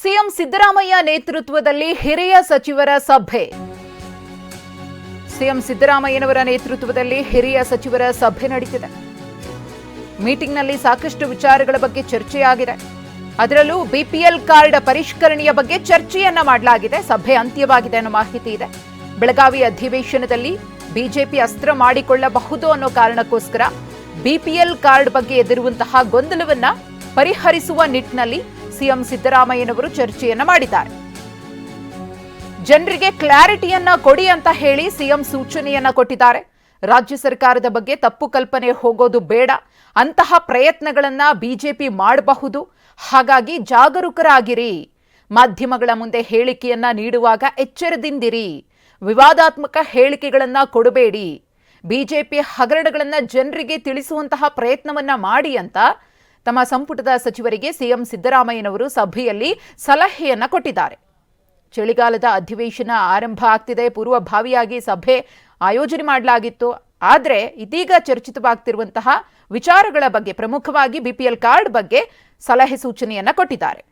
CM Siddaramaiah ನೇತೃತ್ವದಲ್ಲಿ ಹಿರಿಯ ಸಚಿವರ ಸಭೆ. ಸಿಎಂ ಸಿದ್ದರಾಮಯ್ಯನವರ ನೇತೃತ್ವದಲ್ಲಿ ಹಿರಿಯ ಸಚಿವರ ಸಭೆ ನಡೀತಿದೆ. ಮೀಟಿಂಗ್ನಲ್ಲಿ ಸಾಕಷ್ಟು ವಿಚಾರಗಳ ಬಗ್ಗೆ ಚರ್ಚೆಯಾಗಿದೆ. ಅದರಲ್ಲೂ ಬಿಪಿಎಲ್ ಕಾರ್ಡ್ ಪರಿಷ್ಕರಣೆಯ ಬಗ್ಗೆ ಚರ್ಚೆಯನ್ನ ಮಾಡಲಾಗಿದೆ. ಸಭೆ ಅಂತ್ಯವಾಗಿದೆ ಅನ್ನೋ ಮಾಹಿತಿ ಇದೆ. ಬೆಳಗಾವಿ ಅಧಿವೇಶನದಲ್ಲಿ ಬಿಜೆಪಿ ಅಸ್ತ್ರ ಮಾಡಿಕೊಳ್ಳಬಹುದು ಅನ್ನೋ ಕಾರಣಕ್ಕೋಸ್ಕರ ಬಿಪಿಎಲ್ ಕಾರ್ಡ್ ಬಗ್ಗೆ ಎದುರುವಂತಹ ಗೊಂದಲವನ್ನ ಪರಿಹರಿಸುವ ನಿಟ್ಟಿನಲ್ಲಿ ಸಿಎಂ ಸಿದ್ದರಾಮಯ್ಯನವರು ಚರ್ಚೆಯನ್ನ ಮಾಡಿದ್ದಾರೆ. ಜನರಿಗೆ ಕ್ಲಾರಿಟಿಯನ್ನ ಕೊಡಿ ಅಂತ ಹೇಳಿ ಸಿಎಂ ಸೂಚನೆಯನ್ನ ಕೊಟ್ಟಿದ್ದಾರೆ. ರಾಜ್ಯ ಸರ್ಕಾರದ ಬಗ್ಗೆ ತಪ್ಪು ಕಲ್ಪನೆ ಹೋಗೋದು ಬೇಡ. ಅಂತಹ ಪ್ರಯತ್ನಗಳನ್ನ ಬಿಜೆಪಿ ಮಾಡಬಹುದು. ಹಾಗಾಗಿ ಜಾಗರೂಕರಾಗಿರಿ. ಮಾಧ್ಯಮಗಳ ಮುಂದೆ ಹೇಳಿಕೆಯನ್ನ ನೀಡುವಾಗ ಎಚ್ಚರದಿಂದಿರಿ. ವಿವಾದಾತ್ಮಕ ಹೇಳಿಕೆಗಳನ್ನ ಕೊಡಬೇಡಿ. ಬಿಜೆಪಿ ಹಗರಣಗಳನ್ನ ಜನರಿಗೆ ತಿಳಿಸುವಂತಹ ಪ್ರಯತ್ನವನ್ನ ಮಾಡಿ ಅಂತ ತಮ್ಮ ಸಂಪುಟದ ಸಚಿವರಿಗೆ ಸಿಎಂ ಸಿದ್ದರಾಮಯ್ಯನವರು ಸಭೆಯಲ್ಲಿ ಸಲಹೆಯನ್ನು ಕೊಟ್ಟಿದ್ದಾರೆ. ಚಳಿಗಾಲದ ಅಧಿವೇಶನ ಆರಂಭ ಆಗ್ತಿದೆ. ಪೂರ್ವಭಾವಿಯಾಗಿ ಸಭೆ ಆಯೋಜನೆ ಮಾಡಲಾಗಿತ್ತು. ಆದರೆ ಇದೀಗ ಚರ್ಚಿತವಾಗ್ತಿರುವಂತಹ ವಿಚಾರಗಳ ಬಗ್ಗೆ ಪ್ರಮುಖವಾಗಿ ಬಿಪಿಎಲ್ ಕಾರ್ಡ್ ಬಗ್ಗೆ ಸಲಹೆ ಸೂಚನೆಯನ್ನ ಕೊಟ್ಟಿದ್ದಾರೆ.